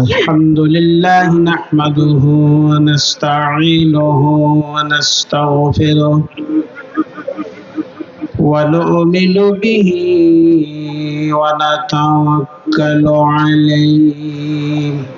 الحمد لله نحمده ونستعينه ونستغفره ونؤمن به ونتوكل عليه.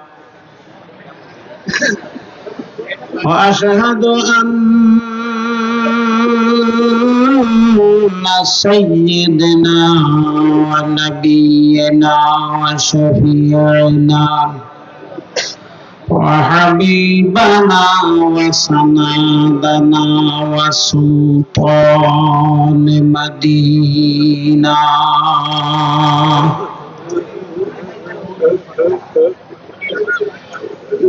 وأشهد أن سيدنا ونبينا وشفيعنا وحبيبنا وسندنا وسلطان مدينة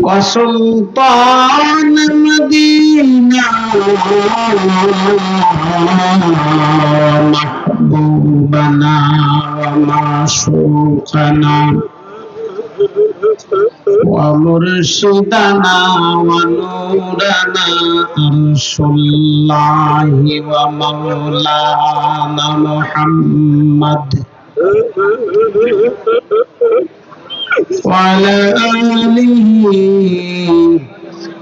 وسلطان مدينة محبوبنا ومعشوقنا ومرشدنا ونورنا أرش الله ومولانا محمد وعلى آله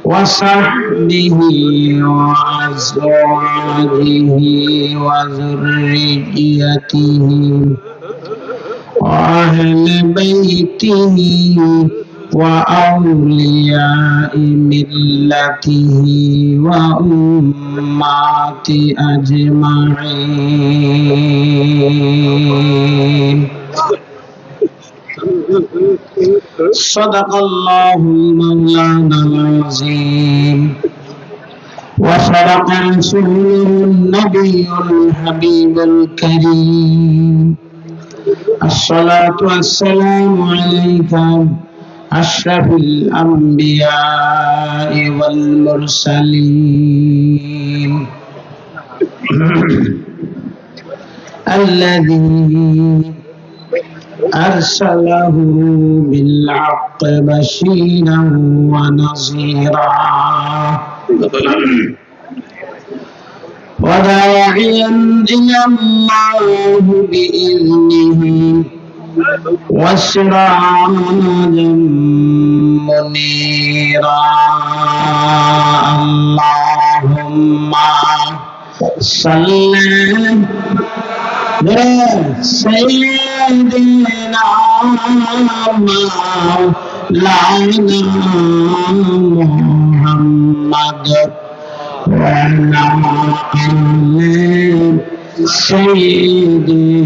وصحبه وأزواجه وذريته وأهل بيته وأولياء ملته وأمات أجمعين. صدق الله مولانا العظيم. وصدق رسوله النبي الحبيب الكريم. الصلاة والسلام عليك أشرف الأنبياء والمرسلين. الذي أرسله بالحق بشيرا ونصيرا وداعيا إلى الله بإذنه. وسراجا منيرا اللهم صل سيدنا مولانا محمد وعلى آل سيدنا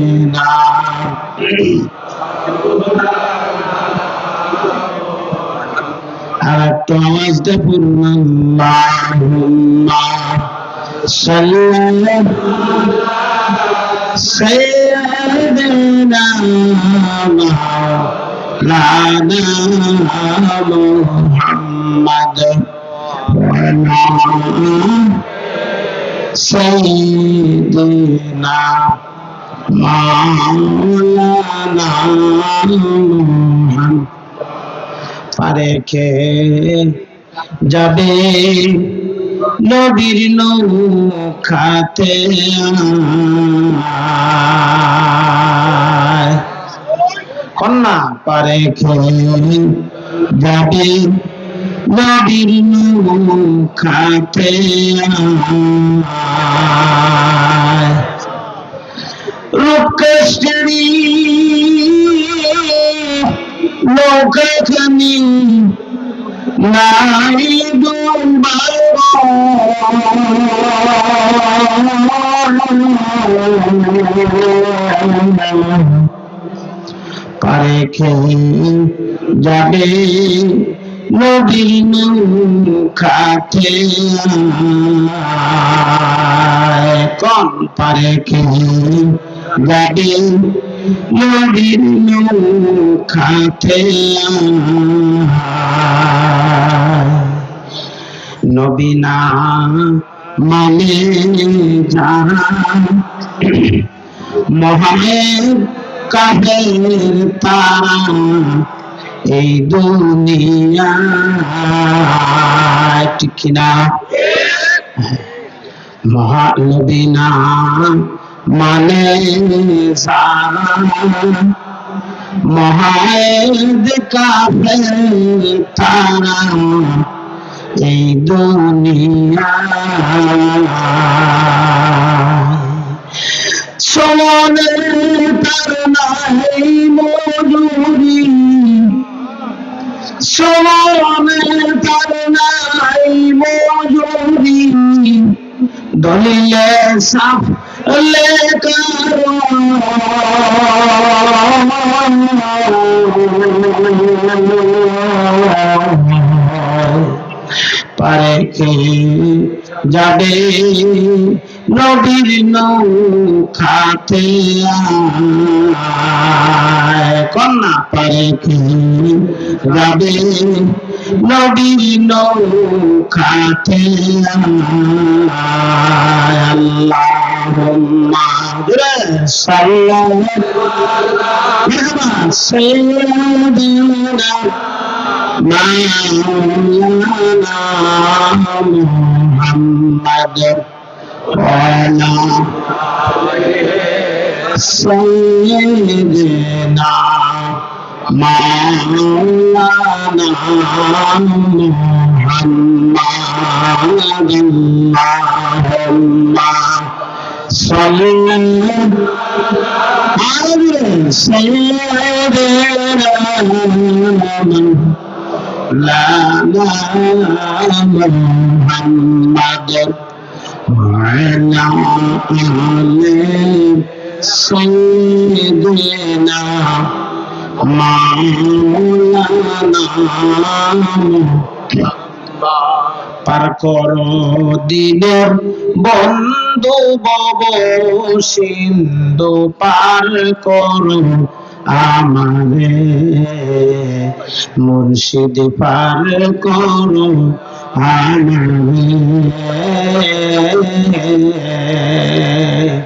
أتوازد فرما اللهم صلى الله عليه وسلم سيدنا مولانا محمد سيدنا مولانا محمد فرق যাবে নবীর নৌখাতে কন্যা পারে খেয়ে যাবে নবীর নৌখাতে রূপকেশ্বরী নৌকাখানি নাই পারে যাবে নবীন খাতে কন পারে যাবে নবীর নৌখাতে নবীনা মানে যারা মহামের কাহের তারা এই দুনিয়া ঠিক না মহানবীনা মানে যারা মহাদ কাফের তারা এই দুনিয়া। সমানের তার নাই মজুরি সমানের তার নাই মজুরি দলিলে সাফ পারে কে? যাবে নবীর নৌখাতে কন্যা পারে কে? যাবে নবীর নৌখাতে আল্লাহুম্মা সাল্লাল্লাহু مولانا محمد وعلى سيدنا مولانا محمد اللهم صل على سيدنا مولانا محمد وعلى آل سيدنا مولانا পার করো দিনের বন্ধু বব সিন্ধু পার করো আমারে মুর্শিদ পার করো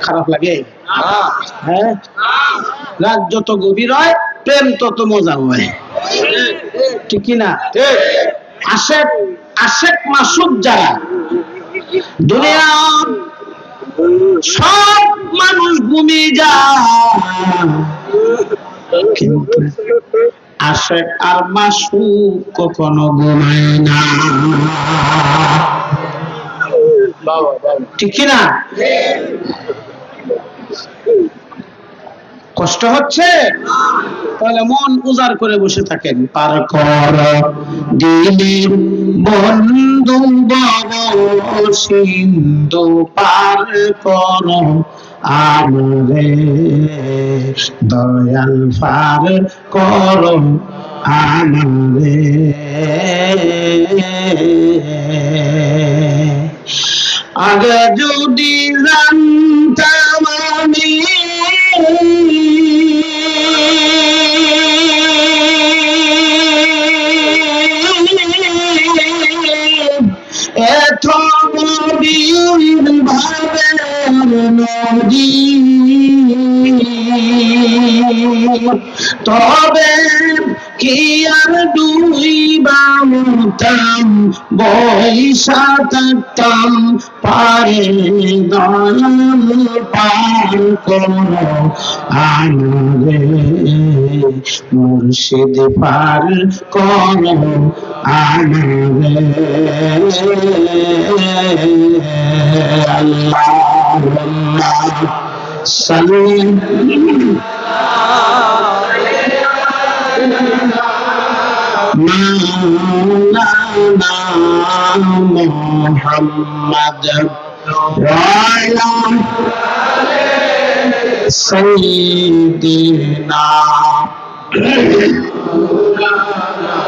খারাপ লাগে? হ্যাঁ? রাত যত গভীর হয়, প্রেম তত মজা হয়। ঠিক না? আশেক আশেক মাসুদ যারা দুনিয়া সব মানুষ ঘুমিয়ে যায়। কিন্তু আশেক আর কখনো না। ঠিক না কষ্ট হচ্ছে? তাহলে মন উজাড় করে বসে থাকেন, পার কর। দিলের বন্ধু বব সিন্ধু পার কর। আমরে দয়াল পার কর আমরে আগে যদি জানতাম আমি এত নদী তবে কি আর দুই বামতাম বৈশা থাকতাম পারে দয়াল পার করো আনরে মুর্শিদ পার করো আনরে اللهم صل مولانا محمد وعلى سيدنا مولانا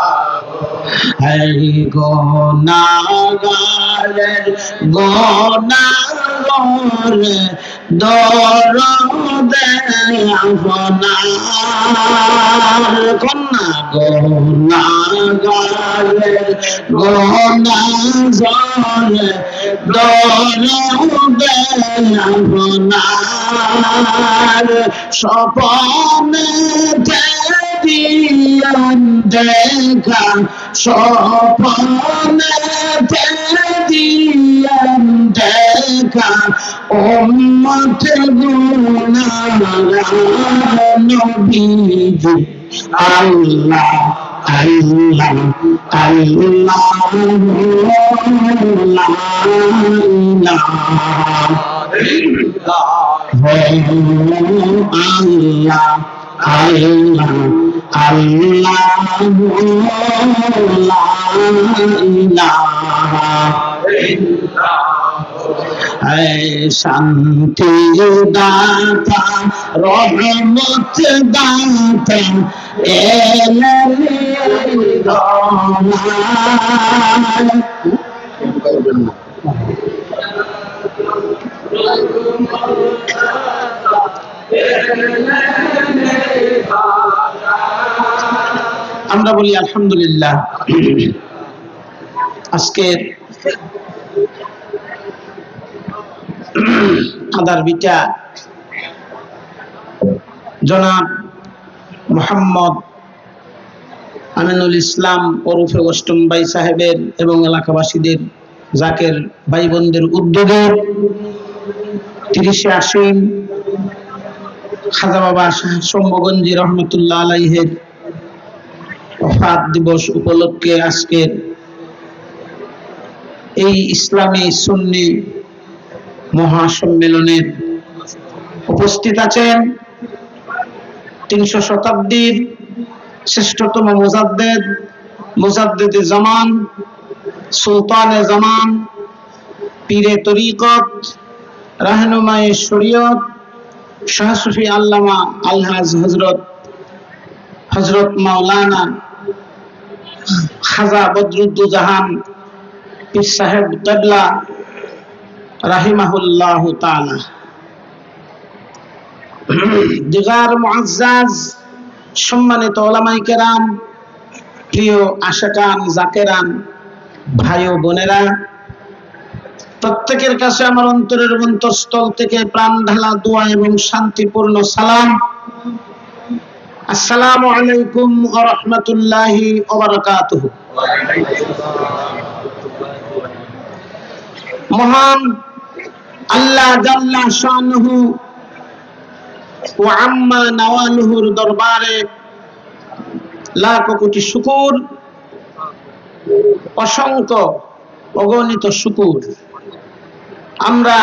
হরি গোনাগারের গোনাগর দর আপনার কন্যা গোনাগারের গোনাগর দর আপনার স্বপনে দিয়ান দেখা স্বপনে দিয়ান দেখা উম্মত গুনাগার নবীজি আল্লাহ আল্লাহ আল্লাহ আল্লাহ আল্লাহ শান্তি দাতা রহমত দাতা আমরা বলি, আলহামদুলিল্লাহ। আজকে আদার বিটা জনাব মোহাম্মদ আমিনুল ইসলাম ওরফে অষ্টম ভাই সাহেবের এবং এলাকাবাসীদের জাকের ভাই বোনদের উদ্যোগে তিরিশে আশ্বিন খাজা বাবা শম্ভগঞ্জি রহমতুল্লাহ আলাইহের দিবস উপলক্ষে আজকের এই ইসলামী সুন্নি মহাসম্মেলনের উপস্থিত আছেন তিনশো শতাব্দীর শ্রেষ্ঠতম মুজাদ্দেদ মুজাদ্দেদ জামান, সুলতানে জামান, পীরে তরিকত, রাহনুমায়ে শরীয়ত শাহসুফি আল্লামা আলহাজ হজরত হজরত মাওলানা খাজা বদরুদ্দুজাহান পীর সাহেব কেবলা রাহিমাহুল্লাহ তাআলা। দিগার মুআজ্জাজ, সম্মানিত ওলামাই কেরাম, প্রিয় আশাকান, জাকেরান, ভাই ও বোনেরা প্রত্যেকের কাছে আমার অন্তরের অন্তরস্থল থেকে প্রাণ ঢালা দোয়া এবং শান্তিপূর্ণ সালাম। আসসালামু আলাইকুম ওয়া মহান আল্লাহ জাল্লা শানুহু ওয়া আম্মা নাওয়ালুহুর দরবারে লাখ কোটি শুকুর, অসংখ্য অগণিত শুকুর। আমরা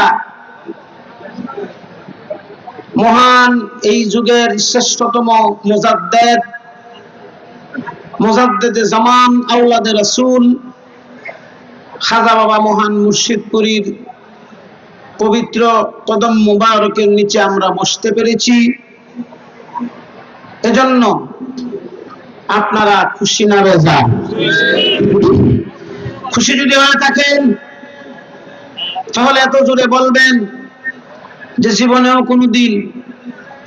মহান এই যুগের শ্রেষ্ঠতম মোজাদ্দেদ, মোজাদ্দেদে জামান আউলাদে রসুল, খাজা বাবা মহান মুর্শিদপুরীর পবিত্র কদম মুবারকের নিচে আমরা বসতে পেরেছি। এজন্য আপনারা খুশি না বেজা খুশি যদি হয়ে থাকেন তাহলে এত জোরে বলবেন যে জীবনেও কোনোদিন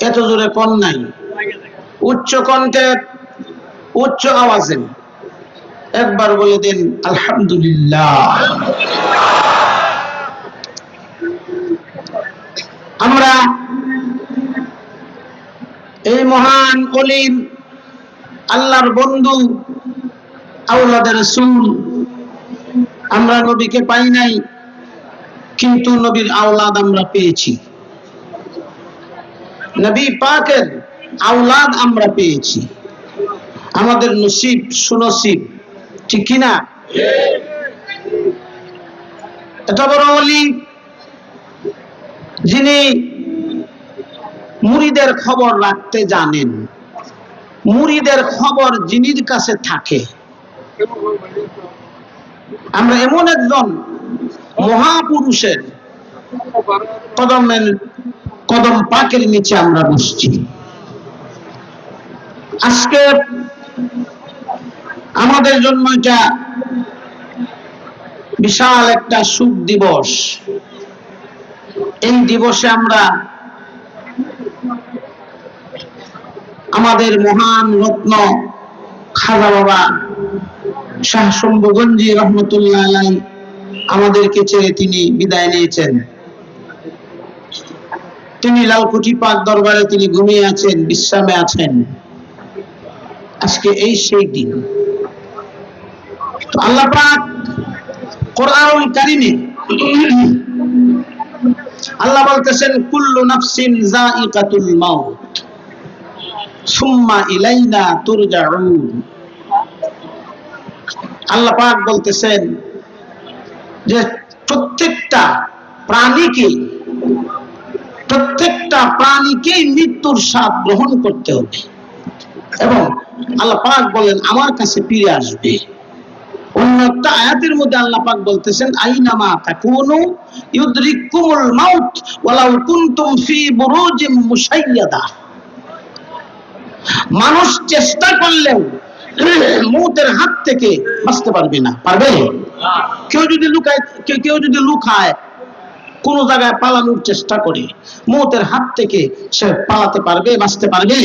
এত জোরে কন নাই। উচ্চ কণ্ঠে উচ্চ আওয়াজে একবার বলে দিন, আলহামদুলিল্লাহ। আমরা এই মহান অলির, আল্লাহর বন্ধু আউলাদের রসুল, আমরা নবীকে পাই নাই। কিন্তু নবীর আওলাদ আমরা পেয়েছি। নবী পাকের আওলাদ আমরা পেয়েছি। আমাদের নসিব, সুনসিব, ঠিক কিনা? এত বড় অলি যিনি মুড়িদের খবর রাখতে জানেন, মুড়িদের খবর যিনির কাছে থাকে, আমরা এমন একজন মহাপুরুষের কদমের কদম পাকের নিচে আমরা বসছি। আজকে আমাদের জন্য এটা বিশাল একটা সুখ দিবস। এই দিবসে আমরা আমাদের মহান রত্ন খাজা বাবা শাহ শম্ভুগঞ্জি রহমতুল্লাহ আমাদেরকে ছেড়ে তিনি বিদায় নিয়েছেন। তিনি লালকুঠি পাক দরবারে তিনি ঘুমিয়ে আছেন, বিশ্রামে আছেন। আজকে এই সেই দিন। আল্লাহ পাক কোরআনুল কারিমে আল্লাহ বলতেছেন, কুল্লু নাফসিন যায়িকাতুল মাউত, সুম্মা ইলাইনা তুরজাউন। আল্লাহ পাক বলতেছেন যে প্রত্যেকটা প্রাণীকে, প্রত্যেকটা প্রাণীকেই মৃত্যুর স্বাদ গ্রহণ করতে হবে। এবং আল্লাহ পাক বলেন, আমার কাছে ফিরে আসবে। অন্য একটা আয়াতের মধ্যে আল্লাহ পাক বলতেছেন, আইনামা তাকুনু ইউদরিকুমুল মাউত ওয়ালাউ কুনতুম ফি বুরুজিম মুশাইয়াদা। মানুষ চেষ্টা করলেও মৌতের হাত থেকে বাঁচতে পারবে না। পারবে? কেউ যদি লুকায়, কেউ যদি লুকায়, কোন জায়গায় পালানোর চেষ্টা করে, মৌতের হাত থেকে সে পালাতে পারবে, বাঁচতে পারবে?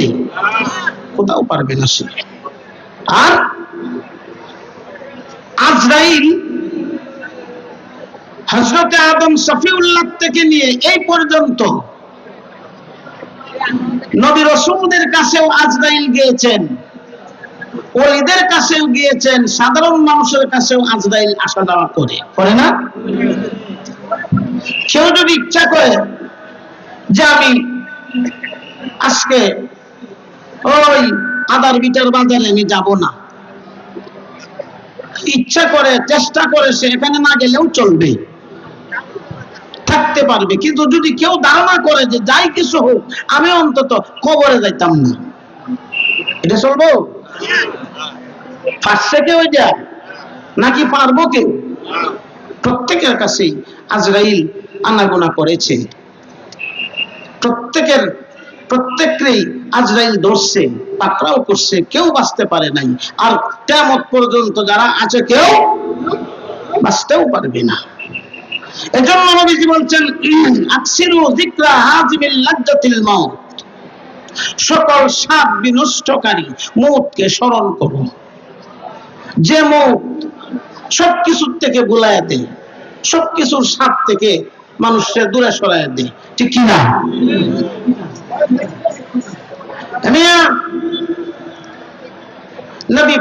কোথাও পারবে না সে। আর আজরাইল হজরতে আদম সফিউল্লাহ থেকে নিয়ে এই পর্যন্ত নবী রসুলদের কাছেও আজরাইল গিয়েছেন। ওলিদের কাছেও গিয়েছেন, সাধারণ মানুষের কাছেও আজরাইল আসা যাওয়া করে। করে না? কেউ যদি ইচ্ছা করে যে আমি আজকে ওই আদার বিটার বাজারে আমি যাব না। ইচ্ছা করে, চেষ্টা করে সে এখানে না গেলেও চলবে। থাকতে পারবে। কিন্তু যদি কেউ ধারণা করে যে যাই কিছু হোক, আমি অন্তত কবরে যাইতাম না। এটা চলবো? পারছে কেউ নাকি পারব কেউ? প্রত্যেকের কাছেই আজরাইল আনাগোনা করেছে। প্রত্যেকের প্রত্যেকেই আজরাইল ধরছে, পাকড়াও করছে, কেউ বাঁচতে পারে নাই। আর কেমন পর্যন্ত যারা আছে কেউ বাঁচতেও পারবে না। এজন্য নবীজি বলছেন আকসিরু যিকরা হাজিমিল লাজ্জাতিল মাউত। সকল সাপ বিনষ্টকারী মৌতকে স্মরণ করো যে মৌত সবকিছুর থেকে গুলায় দেয়, সবকিছুর সাপ থেকে মানুষকে দূরে সরাইয়া দেয়, ঠিক কিনা নবী